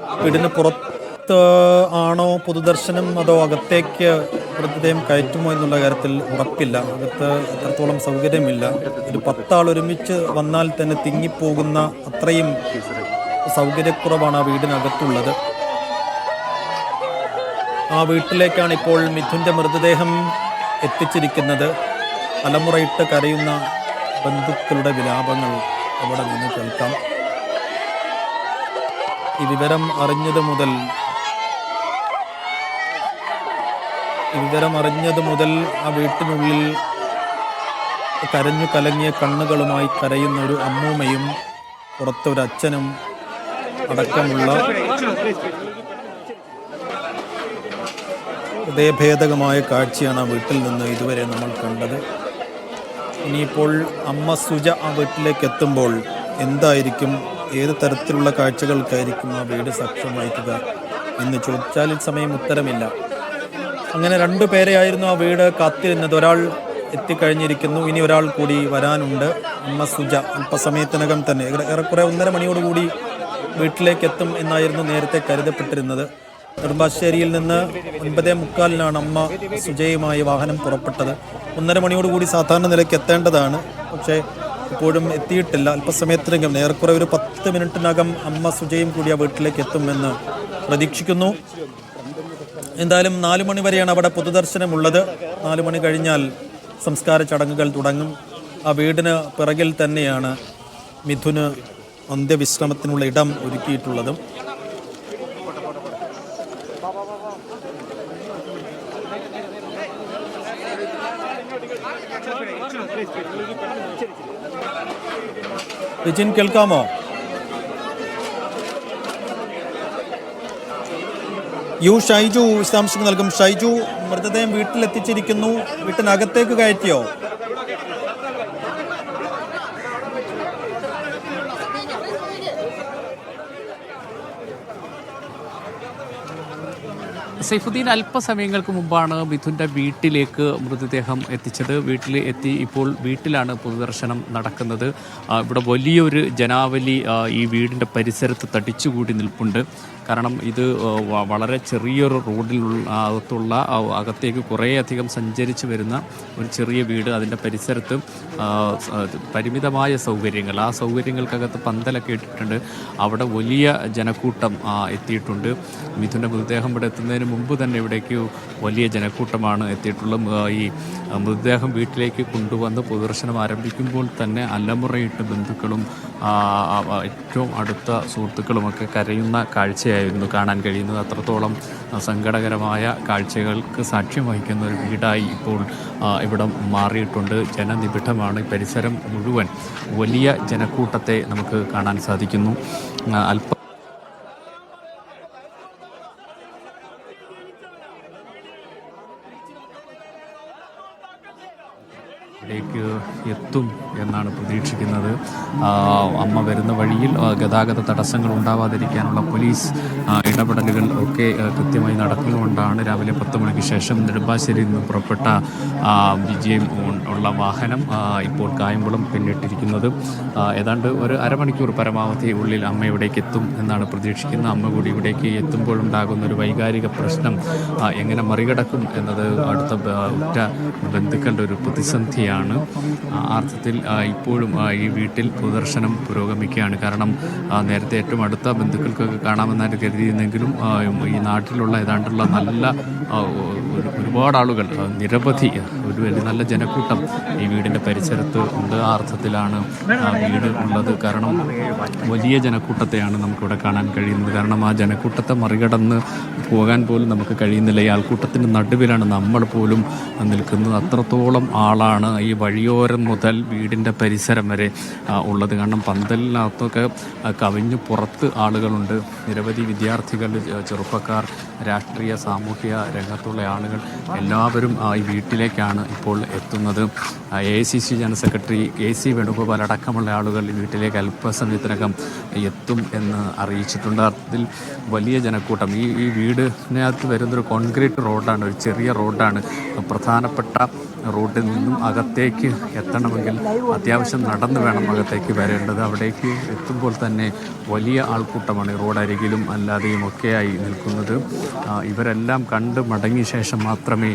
വീടിന് പുറത്ത് ആണോ പൊതുദർശനം അതോ അകത്തേക്ക് മൃതദേഹം കയറ്റുമോ എന്നുള്ള കാര്യത്തിൽ ഉറപ്പില്ല. അകത്ത് എത്രത്തോളം സൗകര്യമില്ല. ഒരു പത്താൾ ഒരുമിച്ച് വന്നാൽ തന്നെ തിങ്ങിപ്പോകുന്ന അത്രയും സൗകര്യക്കുറവാണ് ആ വീടിനകത്തുള്ളത്. ആ വീട്ടിലേക്കാണ് ഇപ്പോൾ മിഥുന്റെ മൃതദേഹം എത്തിച്ചിരിക്കുന്നത്. തലമുറയിട്ട് കരയുന്ന ബന്ധുക്കളുടെ വിലാപങ്ങൾ അവിടെ നിന്ന് കേൾക്കാം. ഈ വിവരം അറിഞ്ഞത് മുതൽ വിവരം അറിഞ്ഞത് മുതൽ ആ വീട്ടിനുള്ളിൽ കരഞ്ഞു കലങ്ങിയ കണ്ണുകളുമായി കരയുന്ന ഒരു അമ്മൂമ്മയും പുറത്തൊരു അച്ഛനും അടക്കമുള്ള ഹൃദയഭേദകമായ കാഴ്ചയാണ് ആ വീട്ടിൽ നിന്ന് ഇതുവരെ നമ്മൾ കണ്ടത്. ഇനിയിപ്പോൾ അമ്മ സുജ ആ വീട്ടിലേക്ക് എത്തുമ്പോൾ എന്തായിരിക്കും ഏത് തരത്തിലുള്ള കാഴ്ചകൾക്കായിരിക്കും ആ വീട് സാക്ഷ്യം വഹിക്കുക എന്ന് ചോദിച്ചാൽ സമയം ഉത്തരമില്ല. അങ്ങനെ രണ്ടു പേരെയായിരുന്നു ആ വീട് കാത്തിരുന്നത്. ഒരാൾ എത്തിക്കഴിഞ്ഞിരിക്കുന്നു. ഇനി ഒരാൾ കൂടി വരാനുണ്ട്. അമ്മ സുജ അല്പസമയത്തിനകം തന്നെ. ഏറെ- ഏറെക്കുറെ ഒന്നര മണിയോടുകൂടി വീട്ടിലേക്ക് എത്തും എന്നായിരുന്നു നേരത്തെ കരുതപ്പെട്ടിരുന്നത്. നെടുമ്പാശ്ശേരിയിൽ നിന്ന് ഒൻപതേ മുക്കാലിനാണ് അമ്മ സുജയുമായി വാഹനം പുറപ്പെട്ടത്. ഒന്നര മണിയോടുകൂടി സാധാരണ നിലയ്ക്ക് എത്തേണ്ടതാണ്. പക്ഷേ ഇപ്പോഴും എത്തിയിട്ടില്ല. അല്പസമയത്തിനകം ഏറെക്കുറെ ഒരു പത്ത് മിനിറ്റിനകം അമ്മ സുജയും കൂടി ആ വീട്ടിലേക്ക് എത്തുമെന്ന് പ്രതീക്ഷിക്കുന്നു. എന്തായാലും നാലു മണി വരെയാണ് അവിടെ പൊതുദർശനമുള്ളത്. നാലു മണി കഴിഞ്ഞാൽ സംസ്കാര ചടങ്ങുകൾ തുടങ്ങും. ആ വീടിന് പിറകിൽ തന്നെയാണ് മിഥുന് അന്ത്യവിശ്രമത്തിനുള്ള ഇടം ഒരുക്കിയിട്ടുള്ളതും. രജിൻ കേൾക്കാമോ യു ഷൈജു വിശദാംശങ്ങൾ നൽകും. ഷൈജു മൃതദേഹം വീട്ടിലെത്തിച്ചിരിക്കുന്നു. വീട്ടിനകത്തേക്ക് കയറ്റിയോ? സൈഫുദ്ദീൻ അല്പസമയങ്ങൾക്ക് മുമ്പാണ് മിഥുന്റെ വീട്ടിലേക്ക് മൃതദേഹം എത്തിച്ചത്. വീട്ടിൽ എത്തി ഇപ്പോൾ വീട്ടിലാണ് പൊതുദർശനം നടക്കുന്നത്. ഇവിടെ വലിയൊരു ജനാവലി ഈ വീടിന്റെ പരിസരത്ത് തടിച്ചുകൂടി നിൽപ്പുണ്ട്. കാരണം ഇത് വളരെ ചെറിയൊരു റോഡിലുള്ള അകത്തുള്ള അകത്തേക്ക് കുറേയധികം സഞ്ചരിച്ച് വരുന്ന ഒരു ചെറിയ വീട് അതിന്റെ പരിസരത്ത് പരിമിതമായ സൗകര്യങ്ങൾ. ആ സൗകര്യങ്ങൾക്കകത്ത് പന്തലൊക്കെ ഇട്ടിട്ടുണ്ട്. അവിടെ വലിയ ജനക്കൂട്ടം എത്തിയിട്ടുണ്ട്. മിഥുന്റെ മൃതദേഹം ഇവിടെ എത്തുന്നതിന് മുമ്പ് തന്നെ ഇവിടേക്ക് വലിയ ജനക്കൂട്ടമാണ് എത്തിയിട്ടുള്ളത്. ഈ മൃതദേഹം വീട്ടിലേക്ക് കൊണ്ടുവന്ന് പൊതുദർശനം ആരംഭിക്കുമ്പോൾ തന്നെ അലമുറയിട്ട് ബന്ധുക്കളും ഏറ്റവും അടുത്ത സുഹൃത്തുക്കളുമൊക്കെ കരയുന്ന കാഴ്ചയായിരുന്നു. കാണാൻ കഴിയുന്നത് അത്രത്തോളം സങ്കടകരമായ കാഴ്ചകൾക്ക് സാക്ഷ്യം വഹിക്കുന്ന ഒരു വീടായി ഇപ്പോൾ ഇവിടെ മാറിയിട്ടുണ്ട്. ജനനിബിഡമാണ് പരിസരം മുഴുവൻ. വലിയ ജനക്കൂട്ടത്തെ നമുക്ക് കാണാൻ സാധിക്കുന്നു. അല്പ ഇവിടേക്ക് എത്തും എന്നാണ് പ്രതീക്ഷിക്കുന്നത്. അമ്മ വരുന്ന വഴിയിൽ ഗതാഗത തടസ്സങ്ങൾ ഉണ്ടാവാതിരിക്കാനുള്ള പോലീസ് ഇടപെടലുകൾ ഒക്കെ കൃത്യമായി നടക്കുന്നതുകൊണ്ടാണ് രാവിലെ പത്ത് മണിക്ക് ശേഷം നെടുമ്പാശ്ശേരിയിൽ നിന്ന് പുറപ്പെട്ട വിജയം ഉള്ള വാഹനം ഇപ്പോൾ കായംകുളം പിന്നിട്ടിരിക്കുന്നത്. ഏതാണ്ട് ഒരു അരമണിക്കൂർ പരമാവധി ഉള്ളിൽ അമ്മ ഇവിടേക്ക് എത്തും എന്നാണ് പ്രതീക്ഷിക്കുന്നത്. അമ്മ കൂടി ഇവിടേക്ക് എത്തുമ്പോഴുണ്ടാകുന്ന ഒരു വൈകാരിക പ്രശ്നം എങ്ങനെ മറികടക്കും എന്നത് അടുത്ത ഉറ്റ ബന്ധുക്കളുടെ ഒരു പ്രതിസന്ധിയാണ്. അർത്ഥത്തിൽ ഇപ്പോഴും ഈ വീട്ടിൽ പ്രദർശനം പുരോഗമിക്കുകയാണ്. കാരണം നേരത്തെ ഏറ്റവും അടുത്ത ബന്ധുക്കൾക്കൊക്കെ കാണാമെന്നായിട്ട് കരുതിയിരുന്നെങ്കിലും ഈ നാട്ടിലുള്ള ഏതാണ്ടുള്ള നല്ല ഒരുപാട് ആളുകൾ നിരവധി ഒരു വലിയ നല്ല ജനക്കൂട്ടം ഈ വീടിന്റെ പരിസരത്ത് ഉണ്ട് ആ അർത്ഥത്തിലാണ് വീട് ഉള്ളത്. കാരണം വലിയ ജനക്കൂട്ടത്തെയാണ് നമുക്കിവിടെ കാണാൻ കഴിയുന്നത്. കാരണം ആ ജനക്കൂട്ടത്തെ മറികടന്ന് പോകാൻ പോലും നമുക്ക് കഴിയുന്നില്ല. ഈ ആൾക്കൂട്ടത്തിന്റെ നടുവിലാണ് നമ്മൾ പോലും നിൽക്കുന്നത്. അത്രത്തോളം ആളാണ് ഈ വഴിയോരം മുതൽ വീടിന്റെ പരിസരം വരെ ഉള്ളത്. കാരണം പന്തലിനകത്തൊക്കെ കവിഞ്ഞ് പുറത്ത് ആളുകളുണ്ട്. നിരവധി വിദ്യാർത്ഥികൾ ചെറുപ്പക്കാർ രാഷ്ട്രീയ സാമൂഹിക രംഗത്തുള്ള ആളുകൾ എല്ലാവരും ഈ വീട്ടിലേക്കാണ് ഇപ്പോൾ എത്തുന്നത്. A C C general secretary A C Venugopal അടക്കമുള്ള ആളുകൾ വീട്ടിലേക്ക് അല്പസമയത്തിനകം എത്തും എന്ന് അറിയിച്ചിട്ടുണ്ട്. അതിൽ വലിയ ജനക്കൂട്ടം. ഈ ഈ വീടിനകത്ത് വരുന്നൊരു കോൺക്രീറ്റ് റോഡാണ് ഒരു ചെറിയ റോഡാണ്. പ്രധാനപ്പെട്ട റോഡിൽ നിന്നും അകത്തേക്ക് എത്തണമെങ്കിൽ അത്യാവശ്യം നടന്ന് വേണം അകത്തേക്ക് വരേണ്ടത്. അവിടേക്ക് എത്തുമ്പോൾ തന്നെ വലിയ ആൾക്കൂട്ടമാണ് റോഡരികിലും അല്ലാതെയും ഒക്കെയായി നിൽക്കുന്നത്. ഇവരെല്ലാം കണ്ട് മടങ്ങിയ ശേഷം മാത്രമേ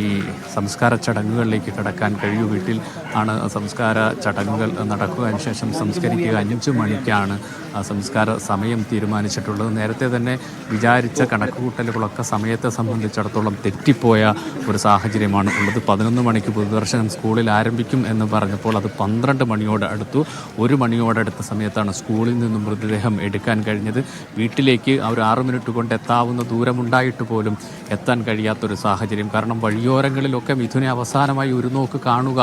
ഈ സംസ്കാര ചടങ്ങുകളിലേക്ക് കടക്കാൻ കഴിയൂ. വീട്ടിൽ ആണ് സംസ്കാര ചടങ്ങുകൾ നടക്കുക അതിനുശേഷം സംസ്കരിക്കുക. അഞ്ച് മണിക്കാണ് സംസ്കാര സമയം തീരുമാനിച്ചിട്ടുള്ളത്. നേരത്തെ തന്നെ വിചാരിച്ച കണക്കുകൂട്ടലുകളൊക്കെ സമയത്തെ സംബന്ധിച്ചിടത്തോളം തെറ്റിപ്പോയ ഒരു സാഹചര്യമാണ് ഉള്ളത്. പതിനൊന്ന് മണിക്ക് പൊതുദർശനം സ്കൂളിൽ ആരംഭിക്കും എന്ന് പറഞ്ഞപ്പോൾ അത് പന്ത്രണ്ട് മണിയോട് അടുത്തു. ഒരു മണിയോടടുത്ത സമയത്താണ് സ്കൂളിൽ നിന്നും മൃതദേഹം എടുക്കാൻ കഴിഞ്ഞത്. വീട്ടിലേക്ക് അവർ ആറ് മിനിറ്റ് കൊണ്ട് എത്താവുന്ന ദൂരമുണ്ടായിട്ട് പോലും എത്താൻ കഴിയാത്തൊരു സാഹചര്യം. കാരണം വഴിയോരങ്ങളിലൊക്കെ മിഥുനെ അവസാനമായി ഒരു നോക്ക് കാണുക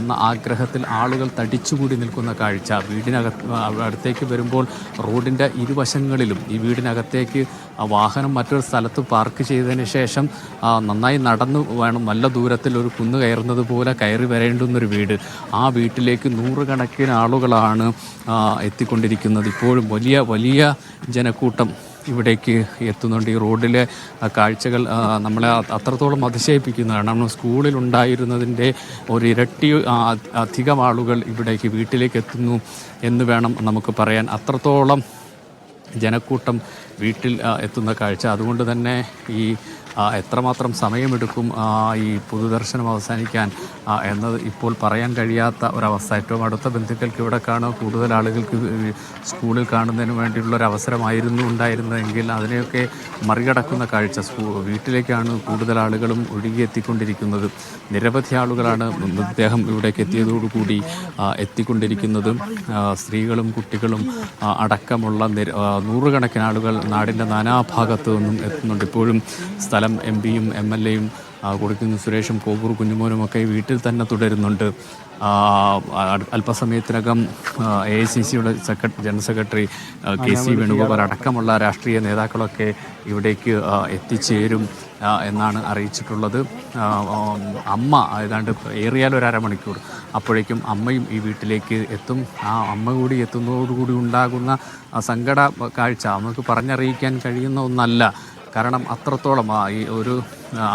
എന്ന ആഗ്രഹത്തിൽ ആളുകൾ തടിച്ചുകൂടി നിൽക്കുന്ന കാഴ്ച. വീടിനകത്ത് അടുത്തേക്ക് വരുമ്പോൾ റോഡിന്റെ ഇരുവശങ്ങളിലും ഈ വീടിനകത്തേക്ക് വാഹനം മറ്റൊരു സ്ഥലത്ത് പാർക്ക് ചെയ്തതിന് ശേഷം നന്നായി നടന്നു വേണം നല്ല ദൂരത്തിൽ ഒരു കുന്ന് കയറുന്നത് പോലെ കയറി വരേണ്ടുന്നൊരു വീട്. ആ വീട്ടിലേക്ക് നൂറുകണക്കിന് ആളുകളാണ് എത്തിക്കൊണ്ടിരിക്കുന്നത്. ഇപ്പോഴും വലിയ വലിയ ജനക്കൂട്ടം ഇവിടേക്ക് എത്തുന്നുണ്ട്. ഈ റോഡിലെ കാഴ്ചകൾ നമ്മളെ അത്രത്തോളം അതിശയിപ്പിക്കുന്നതാണ്. നമ്മൾ സ്കൂളിലുണ്ടായിരുന്നതിന്റെ ഒരു ഇരട്ടി അധികം ആളുകൾ ഇവിടേക്ക് വീട്ടിലേക്ക് എത്തുന്നു എന്ന് വേണം നമുക്ക് പറയാൻ. അത്രത്തോളം ജനക്കൂട്ടം വീട്ടിൽ എത്തുന്ന കാഴ്ച. അതുകൊണ്ട് തന്നെ ഈ എത്രമാത്രം സമയമെടുക്കും ഈ പൊതുദർശനം അവസാനിക്കാൻ? എന്നത് ഇപ്പോൾ പറയാൻ കഴിയാത്ത ഒരവസ്ഥ. ഏറ്റവും അടുത്ത ബന്ധുക്കൾക്ക് ഇവിടെ കാണുക കൂടുതൽ ആളുകൾക്ക് സ്കൂളിൽ കാണുന്നതിന് വേണ്ടിയുള്ള ഒരു അവസരമായിരുന്നു ഉണ്ടായിരുന്നതെങ്കിൽ അതിനെയൊക്കെ മറികടക്കുന്ന കാഴ്ച സ്കൂ വീട്ടിലേക്കാണ് കൂടുതൽ ആളുകളും ഒഴുകിയെത്തിക്കൊണ്ടിരിക്കുന്നത്. നിരവധി ആളുകളാണ് മൃതദേഹം ഇവിടേക്ക് എത്തിയതോടുകൂടി എത്തിക്കൊണ്ടിരിക്കുന്നതും സ്ത്രീകളും കുട്ടികളും അടക്കമുള്ള നൂറുകണക്കിന് ആളുകൾ നാടിന്റെ നാനാഭാഗത്തു നിന്നും എത്തുന്നുണ്ട്. ഇപ്പോഴും സ്ഥലം എം പിയും എം എൽ എയും കൊടുക്കുന്ന സുരേഷും കോവൂർ കുഞ്ഞുമോനും ഒക്കെ വീട്ടിൽ തന്നെ തുടരുന്നുണ്ട്. അല്പസമയത്തിനകം എ ഐ സി സിയുടെ secretary general secretary K C Venugopal അടക്കമുള്ള രാഷ്ട്രീയ നേതാക്കളൊക്കെ ഇവിടേക്ക് എത്തിച്ചേരും എന്നാണ് അറിയിച്ചിട്ടുള്ളത്. അമ്മ ഏതാണ്ട് ഏറിയാൽ ഒരു അരമണിക്കൂർ. അപ്പോഴേക്കും അമ്മയും ഈ വീട്ടിലേക്ക് എത്തും. ആ അമ്മ കൂടി എത്തുന്നതോടുകൂടി ഉണ്ടാകുന്ന സങ്കട കാഴ്ച നമുക്ക് പറഞ്ഞറിയിക്കാൻ കഴിയുന്ന ഒന്നല്ല. കാരണം അത്രത്തോളം ഈ ഒരു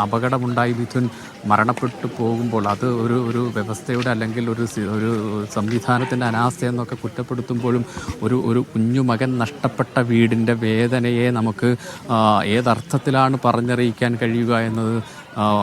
അപകടമുണ്ടായി മിഥുൻ മരണപ്പെട്ടു പോകുമ്പോൾ അത് ഒരു ഒരു വ്യവസ്ഥയുടെ അല്ലെങ്കിൽ ഒരു ഒരു സംവിധാനത്തിന്റെ അനാസ്ഥ എന്നൊക്കെ കുറ്റപ്പെടുത്തുമ്പോഴും ഒരു ഒരു കുഞ്ഞുമകൻ നഷ്ടപ്പെട്ട വീടിന്റെ വേദനയെ നമുക്ക് ഏതർത്ഥത്തിലാണ് പറഞ്ഞറിയിക്കാൻ കഴിയുക എന്നത്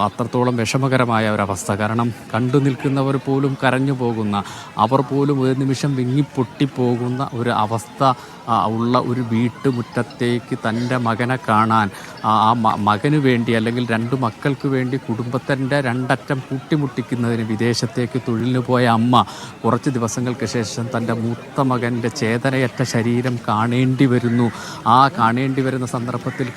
അത്രത്തോളം വിഷമകരമായ ഒരവസ്ഥ. കാരണം കണ്ടു നിൽക്കുന്നവർ പോലും കരഞ്ഞു പോകുന്ന അവർ പോലും ഒരു നിമിഷം വിങ്ങിപ്പൊട്ടിപ്പോകുന്ന ഒരു അവസ്ഥ ഉള്ള ഒരു വീട്ടുമുറ്റത്തേക്ക് തന്റെ മകനെ കാണാൻ ആ മകനു വേണ്ടി അല്ലെങ്കിൽ രണ്ട് മക്കൾക്ക് വേണ്ടി കുടുംബത്തിന്റെ രണ്ടറ്റം കൂട്ടിമുട്ടിക്കുന്നതിന് വിദേശത്തേക്ക് തൊഴിലിന് പോയ അമ്മ കുറച്ച് ദിവസങ്ങൾക്ക് ശേഷം തന്റെ മൂത്ത മകന്റെ ചേതനയറ്റ ശരീരം കാണേണ്ടി വരുന്നു. ആ കാണേണ്ടി വരുന്ന സന്ദർഭത്തിൽ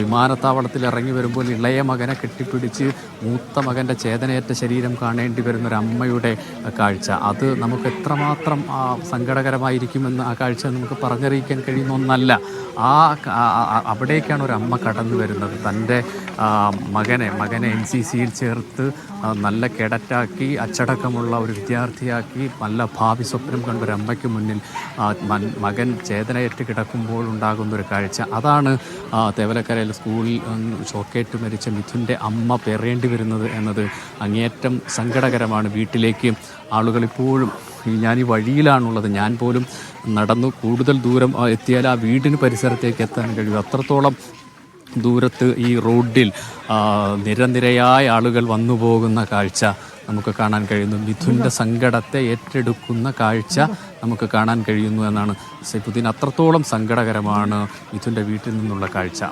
വിമാനത്താവളത്തിൽ ഇറങ്ങി വരുമ്പോൾ ഇളയ മകനെ കെട്ടിപ്പിടിച്ച് മൂത്ത മകന്റെ ചേതനയറ്റ ശരീരം കാണേണ്ടി വരുന്നൊരമ്മയുടെ കാഴ്ച. അത് നമുക്ക് എത്രമാത്രം സങ്കടകരമായിരിക്കുമെന്ന് ആ കാഴ്ച നമുക്ക് പറഞ്ഞറിയിക്കാൻ കഴിയുന്ന ഒന്നല്ല. ആ അവിടേക്കാണ് ഒരു അമ്മ കടന്നു വരുന്നത്. തന്റെ മകനെ മകനെ എൻ സി സിയിൽ ചേർത്ത് നല്ല കേഡറ്റാക്കി അച്ചടക്കമുള്ള ഒരു വിദ്യാർത്ഥിയാക്കി നല്ല ഭാവി സ്വപ്നം കണ്ട ഒരു അമ്മയ്ക്ക് മുന്നിൽ മകൻ ചേതനയേറ്റ് കിടക്കുമ്പോൾ ഉണ്ടാകുന്ന ഒരു കാഴ്ച. അതാണ് തേവലക്കരയിൽ സ്കൂളിൽ ചോക്കേറ്റ് മരിച്ച മിഥുന്റെ അമ്മ പേറേണ്ടി വരുന്നത് എന്നത് അങ്ങേയറ്റം സങ്കടകരമാണ്. വീട്ടിലേക്ക് ആളുകൾ ഇപ്പോഴും ഞാൻ ഈ വഴിയിലാണുള്ളത്. ഞാൻ പോലും നടന്നു കൂടുതൽ ദൂരം എത്തിയാൽ ആ വീടിന് പരിസരത്തേക്ക് എത്താൻ കഴിയും. അത്രത്തോളം ദൂരത്ത് ഈ റോഡിൽ നിരനിരയായ ആളുകൾ വന്നു പോകുന്ന കാഴ്ച നമുക്ക് കാണാൻ കഴിയുന്നു. മിഥുന്റെ സങ്കടത്തെ ഏറ്റെടുക്കുന്ന കാഴ്ച നമുക്ക് കാണാൻ കഴിയുന്നു എന്നാണ് സൈഫുദ്ദീൻ. അത്രത്തോളം സങ്കടകരമാണ് മിഥുന്റെ വീട്ടിൽ നിന്നുള്ള കാഴ്ച.